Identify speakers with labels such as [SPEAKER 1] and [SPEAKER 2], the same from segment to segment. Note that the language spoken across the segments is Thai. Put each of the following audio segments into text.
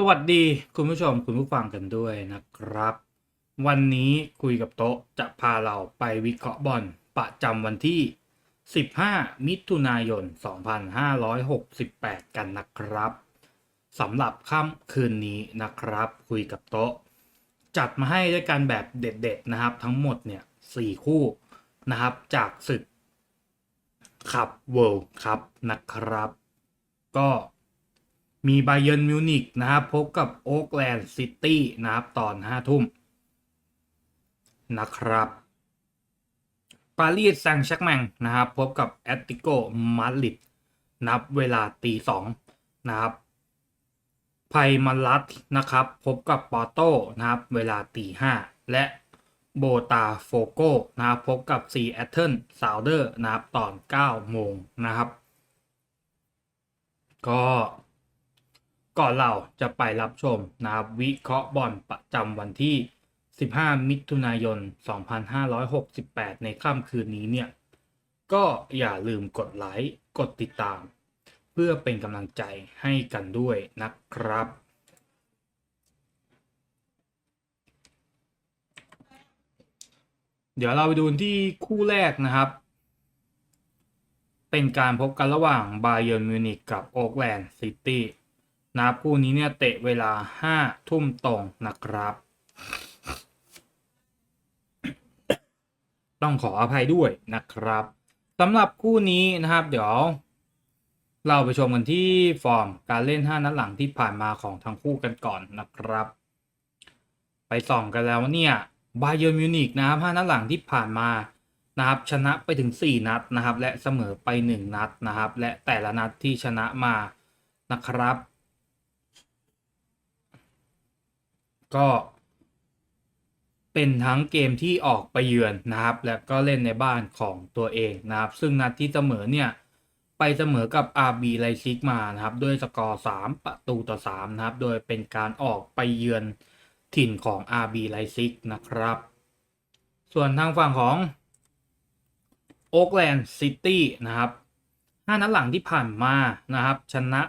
[SPEAKER 1] สวัสดีคุณผู้ชมคุณผู้ฟังกันด้วยนะครับ วันนี้คุยกับโต๊ะจะพาเราไปวิเคราะห์บอลประจำวันที่ 15 มิถุนายน 2568 กันนะครับสำหรับค่ำคืนนี้นะครับ คุยกับโต๊ะ จัดมาให้ด้วยกันแบบเด็ด ๆ นะครับ ทั้งหมดเนี่ย4คู่นะครับ จากศึกขับเวิลด์ครับนะครับ ก็ มีไบเยนมิวนิกนะครับ พบกับโอ๊กแลนด์ซิตี้นะครับ ตอน5ทุ่มนะครับปารีสแซงชร์กแมงนะครับ พบกับแอตติโกมาริดนับเวลาตีสองนะครับไพมาลัสนะครับ พบกับปอโตนะครับ เวลาตีห้าและโบตาโฟโกนะครับพบกับซีแอตเทิลซาวเดอร์นะครับตอน9โมงนะครับ ก็ ก่อนเราจะไปรับชมนะครับวิเคราะห์บอลประจำวันที่ 15 มิถุนายน 2568 ในค่ำคืนนี้เนี่ย ก็อย่าลืมกดไลค์ กดติดตาม เพื่อเป็นกำลังใจให้กันด้วยนะครับ เดี๋ยวเราไปดูที่คู่แรกนะครับเป็นการพบกันระหว่างบาเยิร์นมิวนิกกับโอ๊กแลนด์ซิตี้ นะครับคู่นี้เนี่ยเตะเวลา5ทุ่มตรงนะครับ ต้องขออภัยด้วยนะครับสำหรับคู่นี้นะครับ เดี๋ยว เราไปชมกันที่ฟอร์มการเล่น 5 นัดหลังที่ผ่านมาของทั้งคู่กันก่อนนะครับ ไปส่องกันแล้วเนี่ยบาเย r n นมิวนิกนะครับ5นัดหลังที่ผ่านมานะครับชนะไปถึง 4 นัดนะครับ และเสมอไป 1 นัดนะครับ และแต่ละนัดที่ชนะมานะครับ ก็ เป็นทั้งเกมที่ออกไปเยือนนะครับ และก็เล่นในบ้านของตัวเองนะครับ ซึ่งนัดที่เสมอเนี่ยไปเสมอกับ RB ไลซิกมานะครับ ด้วยสกอร์ 3 ประตูต่อ 3 นะครับ โดยเป็นการออกไปเยือนถิ่นของ RB ไลซิกนะครับ ส่วนทางฝั่งของโอ๊กแลนด์ซิตี้นะครับ5นัดหลังที่ผ่านมานะครับ ชนะ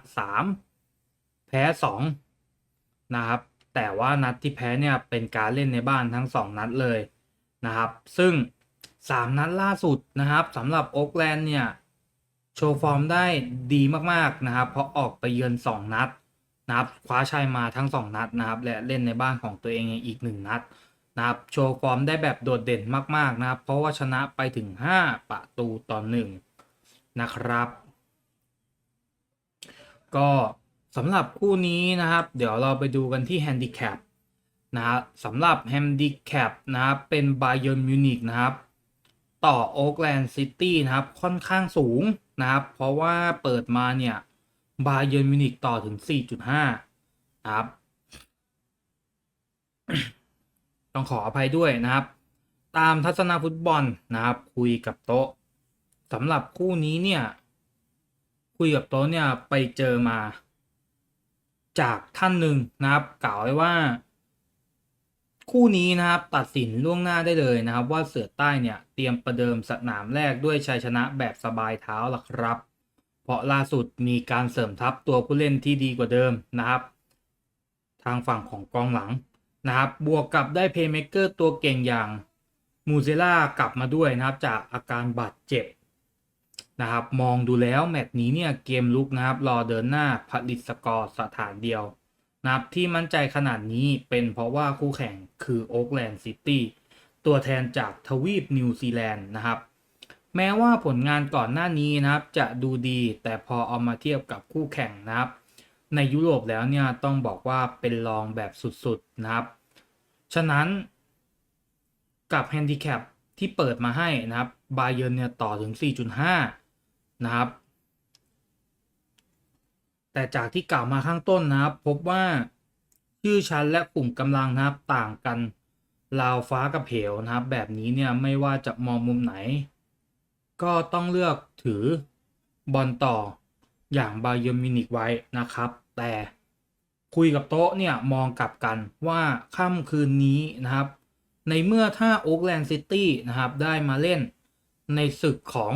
[SPEAKER 1] 3 แพ้ 2 นะครับ แต่ว่านัดที่แพ้เนี่ยเป็นการเล่นในบ้านทั้ง 2 นัดเลยนะครับ ซึ่ง 3 นัดล่าสุดนะครับสำหรับโอ๊กแลนด์เนี่ยโชว์ฟอร์มได้ดีมากๆนะครับ เพราะออกไปเยือน 2 นัดนะครับคว้าชัยมาทั้ง 2 นัดนะครับและเล่นในบ้านของตัวเองอีก 1 นัดนะครับโชว์ฟอร์มได้แบบโดดเด่นมากๆนะครับ เพราะว่าชนะไปถึง 5 ประตูต่อ1นะครับ ก็ สำหรับคู่นี้นะครับ เดี๋ยวเราไปดูกันที่แฮนดิแคปนะครับสำหรับแฮนดิแคปนะครับเป็นบาเย r n นมิวนิกนะครับ ต่อโอ๊กแลนด์ซิตี้นะครับค่อนข้างสูงนะครับ เพราะว่าเปิดมาเนี่ยบาเย r n นมิวนิกต่อถึง 4.5 นะครับ ต้องขออภัยด้วยนะครับ ตามทัศนาฟุตบอลนะครับ คุยกับโต๊ะสำหรับคู่นี้เนี่ย คุยกับโต๊ะเนี่ยไปเจอมา จากท่านหนึ่งนะครับ กล่าวไว้ว่า คู่นี้นะครับตัดสินล่วงหน้าได้เลยนะครับ ว่าเสือใต้เนี่ยเตรียมประเดิมสนามแรกด้วยชัยชนะแบบสบายเท้าล่ะครับ เพราะล่าสุดมีการเสริมทัพตัวผู้เล่นที่ดีกว่าเดิมนะครับ ทางฝั่งของกองหลังนะครับ บวกกับได้เพย์เม k เกอร์ตัวเก่งอย่างมูเซล่ากลับมาด้วยนะครับ จากอาการบาดเจ็บ นะครับ มองดูแล้วแมตช์นี้เนี่ยเกมลุกนะครับ รอเดินหน้าผลิตสกอร์สถานเดียวนะครับที่มั่นใจขนาดนี้เป็นเพราะว่าคู่แข่งคือโอ๊กแลนด์ซิตี้ตัวแทนจากทวีปนิวซีแลนด์นะครับ แม้ว่าผลงานก่อนหน้านี้นะครับ จะดูดีแต่พอเอามาเทียบกับคู่แข่งนะครับ ในยุโรปแล้วเนี่ยต้องบอกว่าเป็นรองแบบสุดๆนะครับ ฉะนั้นกับแฮนดิแคปที่เปิดมาให้นะครับบาเย r n เนี่ยต่อถึง 4.5 นะครับ แต่จากที่กล่าวมาข้างต้นนะครับ พบว่าชื่อชั้นและกลุ่มกำลังนะครับต่างกันราวฟ้ากับเหวนะครับ แบบนี้เนี่ยไม่ว่าจะมองมุมไหน ก็ต้องเลือกถือบอลต่ออย่างบาเย r n มินิกไว้นะครับ แต่คุยกับโต๊ะเนี่ยมองกลับกันว่าค่ำคืนนี้นะครับ ในเมื่อถ้าโอ๊กแลนด์ซิตี้นะครับได้มาเล่นในศึกของ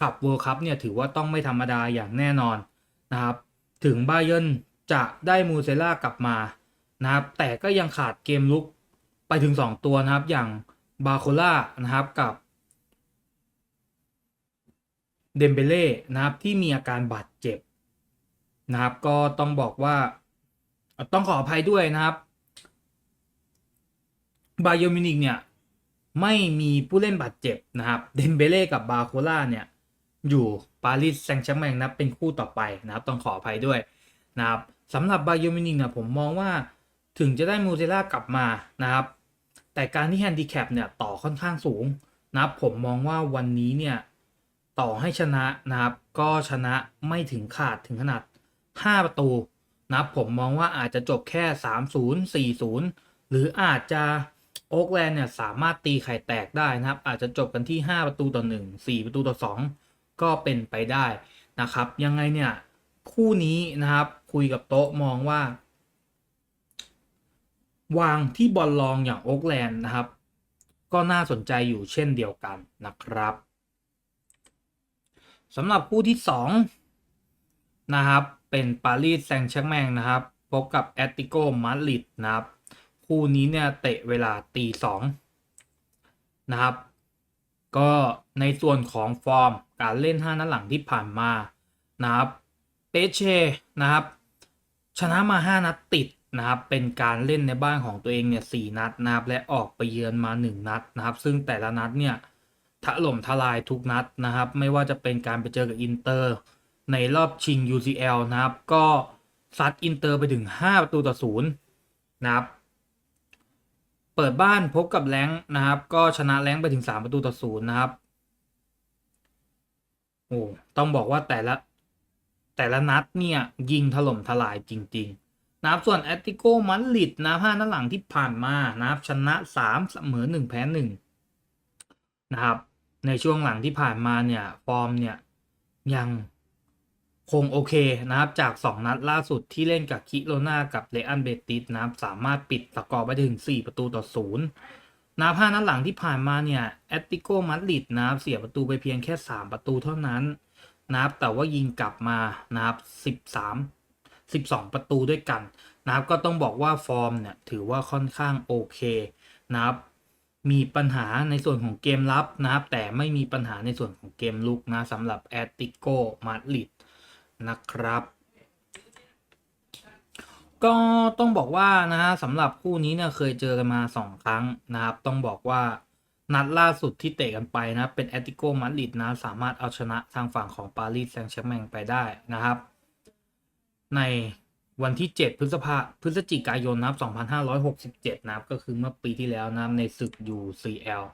[SPEAKER 1] ขับเวิลด์คัพเนี่ยถือว่าต้องไม่ธรรมดาอย่างแน่นอนนะครับ ถึงบาเย r n จะได้มูเซล่ากลับมานะครับ แต่ก็ยังขาดเกมลุกไปถึง 2 ตัวนะครับ อย่างบาโคล่านะครับกับเดมเบเล่นะครับที่มีอาการบาดเจ็บนะครับ ก็ต้องบอกว่าต้องขออภัยด้วยนะครับบาเยอร์มินิกเนี่ยไม่มีผู้เล่นบาดเจ็บนะครับ เดมเบเล่กับบาโคล่าเนี่ย อยู่ปารีสแซงต์แชร์แมงนะเป็นคู่ต่อไปนะครับต้องขออภัยด้วยนะครับสำหรับบาเยอร์มิวนิกเนี่ยผมมองว่าถึงจะได้มูเซล่ากลับมานะครับ แต่การที่แฮนดิแคปเนี่ยต่อค่อนข้างสูงนะครับผมมองว่าวันนี้เนี่ยต่อให้ชนะนะครับ ก็ชนะไม่ถึงขาดถึงขนาด 5 ประตูนะครับผมมองว่าอาจจะจบแค่ 3-0 4-0 หรืออาจจะโอ๊กแลนด์เนี่ยสามารถตีไข่แตกได้นะครับ อาจจะจบกันที่ 5 ประตูต่อ 1 4 ประตูต่อ 2 ก็เป็นไปได้นะครับ ยังไงเนี่ยคู่นี้นะครับคุยกับโต๊ะมองว่า วางที่บอลลองอย่างโอ๊กแลนด์นะครับ ก็น่าสนใจอยู่เช่นเดียวกันนะครับสำหรับคู่ที่2นะครับเป็นปารีสแซงต์แชร์แมงนะครับพบกับแอตติโกมาดริดนะครับ คู่นี้เนี่ยเตะเวลาตีสองนะครับ ก็ในส่วนของฟอร์ม การเล่น 5 นัดหลังที่ผ่านมานะครับเปเช่นะครับชนะมา 5 นัดติดนะครับเป็นการเล่นในบ้านของตัวเองเนี่ยสนัดนะครับและออกไปเยือนมา 1 นัดนะครับ ซึ่งแต่ละนัดเนี่ยถล่มทลายทุกนัดนะครับ ไม่ว่าจะเป็นการไปเจอกับอินเตอร์ในรอบชิง UCL นะครับ ก็ซัดอินเตอร์ไปถึง 5 ประตูต่อศูนย์นะครับ เปิดบ้านพบกับแรงนะครับ ก็ชนะแรงไปถึง 3 ประตูต่อศูนย์นะครับ โอ้ต้องบอกว่าแต่ละแต่ละนัดเนี่ย ยิงถล่มทลายจริง ๆ นะครับส่วนแอตติโกมาดริดนะห้านัดหลังที่ผ่านมานะครับชนะ3เสมอ1แพ้1นะครับ ในช่วงหลังที่ผ่านมาเนี่ย ฟอร์มเนี่ย ยังคงโอเคนะครับจาก 2 นัดล่าสุดที่เล่นกับคิโรนากับเลอันเบติสนะครับ สามารถปิดสกอร์ไปถึง 4 ประตูต่อศู นับห้านัดหลังที่ผ่านมาเนี่ยแอตติโกมาดริดนะครับเสียประตูไปเพียงแค่ 3 ประตูเท่านั้นนะครับแต่ว่ายิงกลับมานะครับ13 12 ประตูด้วยกันนะครับก็ต้องบอกว่าฟอร์มเนี่ยถือว่าค่อนข้างโอเคนะครับมีปัญหาในส่วนของเกมรับนะครับ แต่ไม่มีปัญหาในส่วนของเกมลุกนะสำหรับแอตติโกมาดริดนะครับ ก็ต้องบอกว่านะฮะสำหรับคู่นี้เนี่ยเคยเจอกันมา 2 ครั้งนะครับ ต้องบอกว่านัดล่าสุดที่เตะกันไปนะเป็นแอตติโกมาดริดนะสามารถเอาชนะทางฝั่งของปารีสแซงต์แชร์แมงไปได้นะครับ ในวันที่ 7 พฤษภาพฤศจิกายนนะครับ2567 นะครับ ก็คือเมื่อปีที่แล้วนะในศึก UCL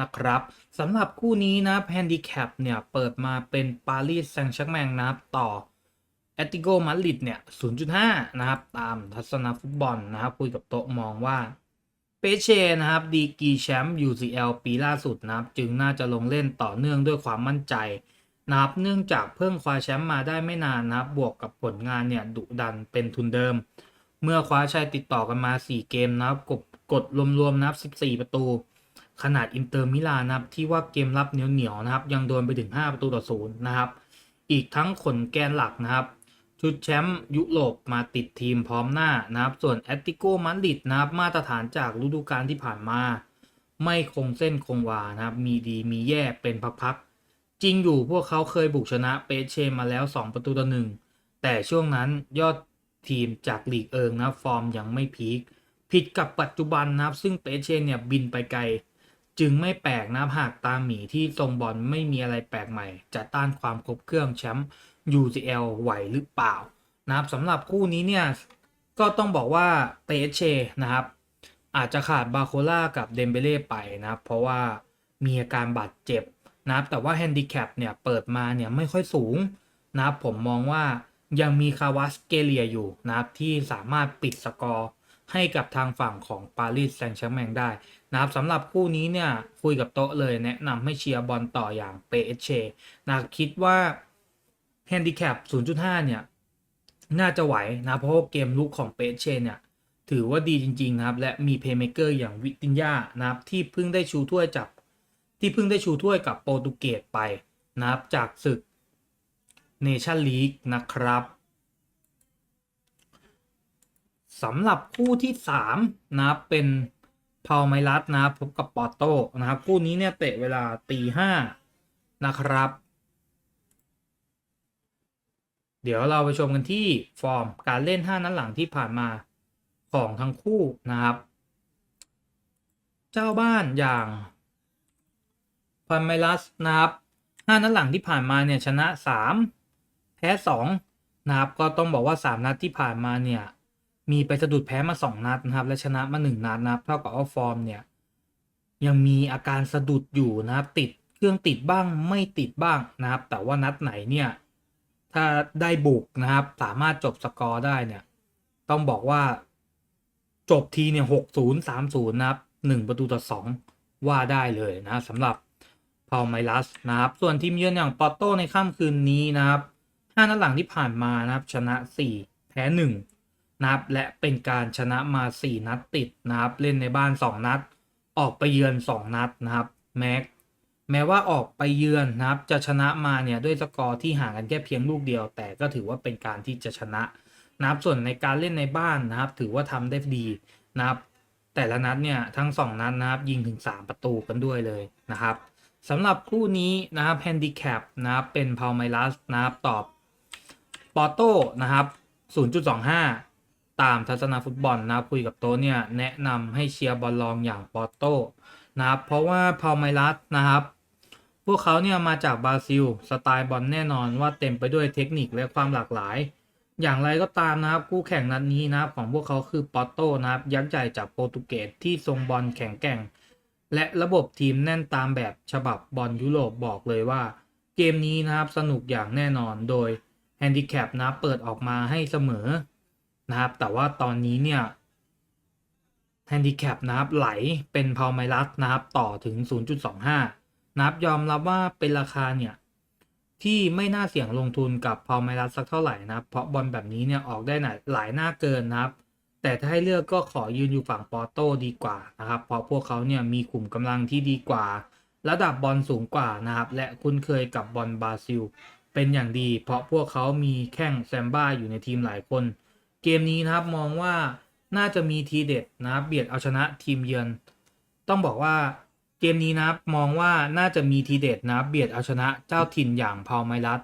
[SPEAKER 1] นะครับสำหรับคู่นี้นะแฮนดิแคปเนี่ยเปิดมาเป็นปารีสแซงต์แชร์แมงนะครับต่อ อตติโกมาดริดเนี่ย 0.5 นะครับ ตามทัศนฟุตบอลนะครับ คุยกับโต๊ะมองว่า เปเช่ นะครับ ดีกีแชมป์ UCL ปีล่าสุดนะครับ จึงน่าจะลงเล่นต่อเนื่องด้วยความมั่นใจนะครับ เนื่องจากเพิ่งคว้าแชมป์มาได้ไม่นานนะครับ บวกกับผลงานเนี่ยดุดันเป็นทุนเดิม เมื่อคว้าชัยติดต่อกันมา 4 เกมนะครับ กดกดรวมๆนะครับ 14 ประตู ขนาดอินเตอร์มิลานนะครับ ที่ว่าเกมรับเหนียวๆนะครับ ยังโดนไปถึง 5 ประตูต่อศูนย์นะครับ อีกทั้งขนแกนหลักนะครับ ชุดแชมป์ยุโรปมาติดทีมพร้อมหน้านะครับ ส่วนแอตติโกมาดริดนะครับมาตรฐานจากฤดูกาลที่ผ่านมา ไม่คงเส้นคงวานะครับ มีดีมีแย่เป็นพักๆจริงอยู่พวกเขาเคยบุกชนะเปเช่มาแล้ว 2 ประตูต่อหนึ่งแต่ช่วงนั้นยอดทีมจากลีกเอิงนะฟอร์มยังไม่พีคผิดกับปัจจุบันนะครับ ซึ่งเปเช่เนี่ยบินไปไกล จึงไม่แปลกนะหากตามหมีที่ทรงบอลไม่มีอะไรแปลกใหม่ จะต้านความครบเครื่องแชมป์ UCL ไหวหรือเปล่านะครับสำหรับคู่นี้เนี่ยก็ต้องบอกว่าเปเช่นะครับ อาจจะขาดบาโคล่ากับเดมเบเล่ไปนะครับ เพราะว่ามีอาการบาดเจ็บนะครับ แต่ว่าแฮนดิแคปเนี่ยเปิดมาเนี่ยไม่ค่อยสูงนะครับ ผมมองว่ายังมีคาวาสเกเลียอยู่นะครับ ที่สามารถปิดสกอร์ให้กับทางฝั่งของปารีสแซงต์แชร์แมงได้นะครับสำหรับคู่นี้เนี่ยคุยกับโต๊ะเลยแนะนำให้เชียร์บอลต่ออย่างเปเชนะครับคิดว่า แฮนดิแคป0.5 เนี่ย น่าจะไหวนะ เพราะเกมลุกของเปเชนเนี่ย ถือว่าดีจริง ๆ ครับ และมีเพย์เมเกอร์อย่างวิตินยานะครับ ที่เพิ่งได้ชูถ้วยจากที่เพิ่งได้ชูถ้วยกับโปรตุเกสไปนะครับ จากศึกเนชั่นลีกนะครับสำหรับคู่ที่สามนะครับ เป็นพาวไมลัสนะครับพบกับปอร์โตนะครับ คู่นี้เนี่ยเตะเวลาตีห้านะครับ เดี๋ยวเราไปชมกันที่ฟอร์มการเล่น 5 นัดหลังที่ผ่านมาของทั้งคู่นะครับ เจ้าบ้านอย่างพาไมลัสนะครับ5นัดหลังที่ผ่านมาเนี่ยชนะ 3 แพ้ 2 นะครับ ก็ต้องบอกว่า 3 นัดที่ผ่านมาเนี่ยมีไปสะดุดแพ้มา 2 นัดนะครับ และชนะมา 1 นัดนะครับเท่ากับว่าฟอร์มเนี่ยยังมีอาการสะดุดอยู่นะครับติดเครื่องติดบ้างไม่ติดบ้างนะครับ แต่ว่านัดไหนเนี่ย ถ้าได้บุกนะครับ สามารถจบสกอร์ได้เนี่ย ต้องบอกว่าจบทีเนี่ยหกศูนย์สามศูนย์นะครับหนึ่งประตูต่อสองว่าได้เลยนะสำหรับพาวไมลัสนะครับ ส่วนทีมเยือนอย่างปอร์โตในค่ำคืนนี้นะครับห้านัดหลังที่ผ่านมานะครับ ชนะสี่แพ้หนึ่งนะครับและเป็นการชนะมาสี่นัดติดนะครับ เล่นในบ้านสองนัด ออกไปเยือนสองนัดนะครับ แม็ก แม้ว่าออกไปเยือนนะครับ จะชนะมาเนี่ยด้วยสกอร์ที่ห่างกันแค่เพียงลูกเดียว แต่ก็ถือว่าเป็นการที่จะชนะนะครับส่วนในการเล่นในบ้านนะครับ ถือว่าทำได้ดีนะครับ แต่ละนัดเนี่ยทั้งสองนัดนะครับ ยิงถึง 3 ประตูกันด้วยเลยนะครับสำหรับคู่นี้นะครับแฮนดิแคปนะครับเป็นพาวไมลัสนะครับตอบปอโต้นะครับ 0.25 ตามทัศนาฟุตบอลนะครับคุยกับโต๊ะเนี่ยแนะนำให้เชียร์บอลลองอย่างปอโต้นะครับเพราะว่าพาวไมลัสนะครับ วกเขาเนี่ยมาจากบราซิล สไตล์บอลแน่นอนว่าเต็มไปด้วยเทคนิคและความหลากหลาย อย่างไรก็ตามนะครับคู่แข่งนัดนี้นะครับของพวกเขาคือปอร์โตนะครับยักษ์ใหญ่จากโปรตุเกสที่ทรงบอลแข็งแกร่ง และระบบทีมแน่นตามแบบฉบับบอลยุโรปบอกเลยว่า เกมนี้นะครับสนุกอย่างแน่นอนโดยแฮนดิแคปนะเปิดออกมาให้เสมอนะครับแต่ว่าตอนนี้เนี่ยแฮนดิแคปนะครับไหลเป็นพาวไมลัสนะครับต่อถึง 0.25 นะครับยอมรับว่าเป็นราคาเนี่ยที่ไม่น่าเสี่ยงลงทุนกับพาวไมลัสสักเท่าไหร่นะครับ เพราะบอลแบบนี้เนี่ยออกได้หลายหน้าเกินนะครับ แต่ถ้าให้เลือกก็ขอยืนอยู่ฝั่งปอร์โต้ดีกว่านะครับ เพราะพวกเขาเนี่ยมีขุมกำลังที่ดีกว่า ระดับบอลสูงกว่านะครับ และคุ้นเคยกับบอลบราซิล เป็นอย่างดี เพราะพวกเขามีแข้งแซมบ้าอยู่ในทีมหลายคน เกมนี้นะครับมองว่าน่าจะมีทีเด็ดนะครับเบียดเอาชนะทีมเยือน ต้องบอกว่า เกมนี้นะครับมองว่าน่าจะมีทีเด็ดนะเบียดเอาชนะเจ้าถิ่นอย่างพาวไมลัส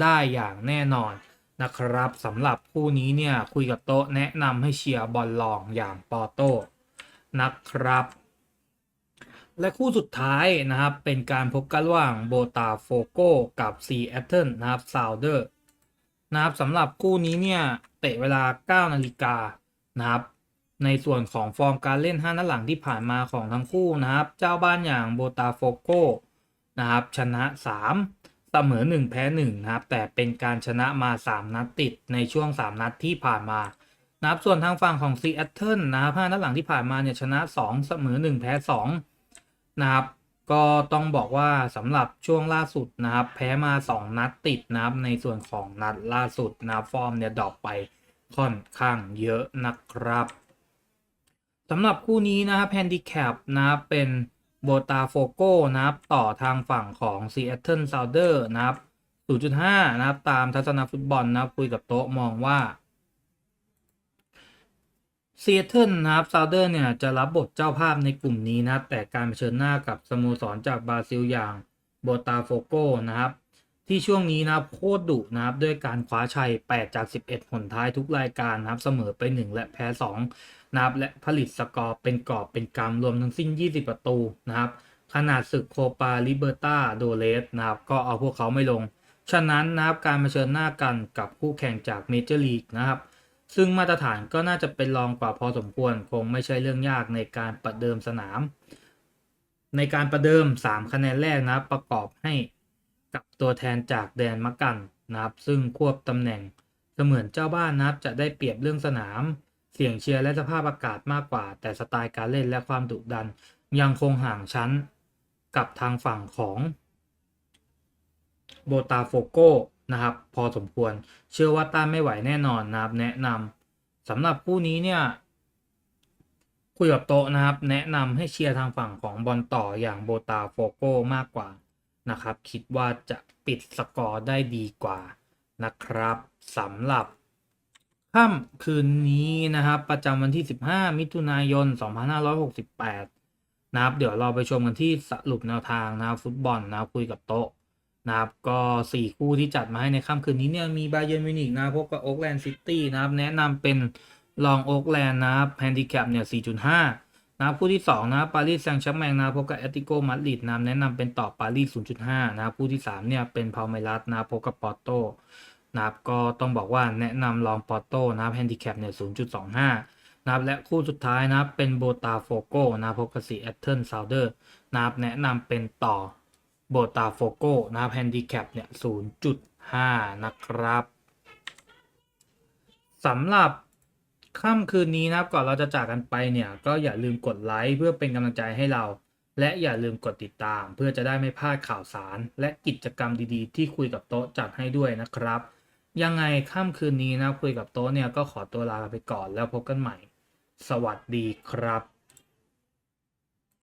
[SPEAKER 1] ได้อย่างแน่นอนนะครับสำหรับคู่นี้เนี่ยคุยกับโต๊ะแนะนำให้เชียร์บอลลองอย่างปอโต้นะครับ และคู่สุดท้ายนะครับเป็นการพบกันระหว่างโบตาโฟโกกับซีแอตเทิลนะครับซาวเดอร์นะครับสำหรับคู่นี้เนี่ยเตะเวลา 9 นาฬิกานะครับ ในส่วนของฟอร์มการเล่น 5 นัดหลังที่ผ่านมาของทั้งคู่นะครับ เจ้าบ้านอย่างโบตาโฟโกนะครับชนะ 3 เสมอ 1 แพ้ 1 นะครับ แต่เป็นการชนะมา 3 นัดติดในช่วง 3 นัดที่ผ่านมานะครับส่วนทางฝั่งของซีแอตเทิลนะครับ5นัดหลังที่ผ่านมาเนี่ยชนะ 2 เสมอ 1 แพ้ 2 นะครับก็ต้องบอกว่าสำหรับช่วงล่าสุดนะครับ แพ้มา 2 นัดติดนะครับ ในส่วนของนัดล่าสุดนะครับฟอร์มเนี่ยดรอปไปค่อนข้างเยอะนะครับ สำหรับคู่นี้นะครับแฮนดิแคปนะครับเป็นโบตาโฟโกนะครับต่อทางฝั่งของ Seattle s o u n d e r นะครับ 0.5 นะครับ ตามทัศนฟุตบอลนะครับคุยกับโต๊ะมองว่าซีแอตเทิลนะครับซาวเดอร์เนี่ยจะรับบทเจ้าภาพในกลุ่มนี้นะแต่การเผชิญหน้ากับสโมสรจากบราซิลอย่างโบตาโฟโกนะครับ ที่ช่วงนี้นะครับโคตรดุนะครับด้วยการคว้าชัย 8 จาก 11 ผลท้ายทุกรายการนะครับเสมอไป 1 และแพ้ 2 นะครับและผลิตสกอร์เป็นกรอบเป็นกำรวมทั้งสิ้น 20 ประตูนะครับขนาดศึกโคปาลิเบอร์ตาโดเลสนะครับก็เอาพวกเขาไม่ลง ฉะนั้นนะครับการมาเชิญหน้ากันกับคู่แข่งจากเมเจอร์ลีกนะครับซึ่งมาตรฐานก็น่าจะเป็นรองกว่าพอสมควร คงไม่ใช่เรื่องยากในการประเดิมสนาม ในการประเดิม 3 คะแนนแรกนะครับประกอบให้กับตัวแทนจากแดนมักกันนะครับ ซึ่งควบตำแหน่งเสมือนเจ้าบ้านนะครับจะได้เปรียบเรื่องสนาม สียงเชียร์และสภาพอากาศมากกว่า แต่สไตล์การเล่นและความดุดันยังคงห่างชั้นกับทางฝั่งของโบตาโฟโกนะครับ พอสมควรเชื่อว่าต้านไม่ไหวแน่นอนนะครับ แนะนำสำหรับคู่นี้เนี่ยคุยกับโตนะครับ แนะนำให้เชียร์ทางฝั่งของบอลต่ออย่างโบตาโฟโกมากกว่านะครับ คิดว่าจะปิดสกอร์ได้ดีกว่านะครับสำหรับ ค่ำคืนนี้นะครับ ประจำวันที่ 15 มิถุนายน 2568 นะครับ เดี๋ยวเราไปชมกันที่สรุปแนวทางนะครับฟุตบอลนะครับคุยกับโต๊ะนะครับก็ 4 คู่ที่จัดมาให้ในค่ำคืนนี้เนี่ยมีบาเยิร์นมิวนิกนะพบกับโอ๊กแลนด์ซิตี้นะครับแนะนำเป็นลองโอ๊กแลนด์นะครับแฮนดิแคปเนี่ย 4.5 นะครับคู่ที่ 2 นะปารีสแซงต์แชร์แมงนะพบกับแอตติโกมาดริดนะครับแนะนำเป็นต่อปารีส 0.5 นะครับคู่ที่ 3 เนี่ยเป็นพาเมรัสนะพบกับปอร์โต นะครับก็ต้องบอกว่าแนะนำลองปอโต้นะครับแฮนดิแคปเนี่ย 0.25 นะครับและคู่สุดท้ายนะครับเป็นโบตาโฟโกนะครับพบกับสีแอตเทิลซาวเดอร์นะครับแนะนำเป็นต่อโบตาโฟโกนะครับแฮนดิแคปเนี่ย 0.5 นะครับสำหรับค่ำคืนนี้นะครับก่อนเราจะจากกันไปเนี่ยก็อย่าลืมกดไลค์เพื่อเป็นกำลังใจให้เรา และอย่าลืมกดติดตาม เพื่อจะได้ไม่พลาดข่าวสาร และกิจกรรมดีๆ ที่คุยกับโต๊ะจัดให้ด้วยนะครับ ยังไงค่ำคืนนี้นะคุยกับโต๊ะเนี่ยก็ขอตัวลาไปก่อนแล้วพบกันใหม่ สวัสดีครับ